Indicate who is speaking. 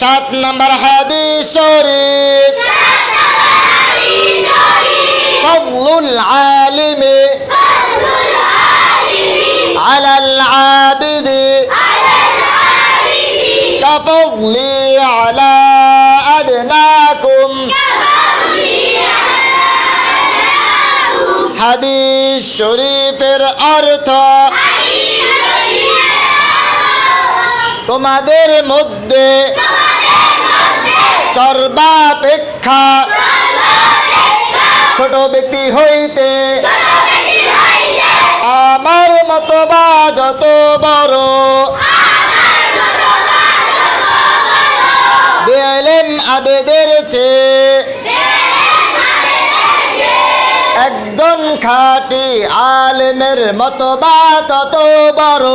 Speaker 1: সাত নম্বর হাদিস শরীফ فضل العالم على العابد كفضلي على أدناكم হাদিস শরীফের অর্থ তোমাদের মধ্যে সর্বাপেক্ষা ছোট ব্যক্তি হইতে আমার মতো বা যত বড় বেলেম আবেদের চেয়ে, একজন খাটি আলেমের মতো বা তত বড়।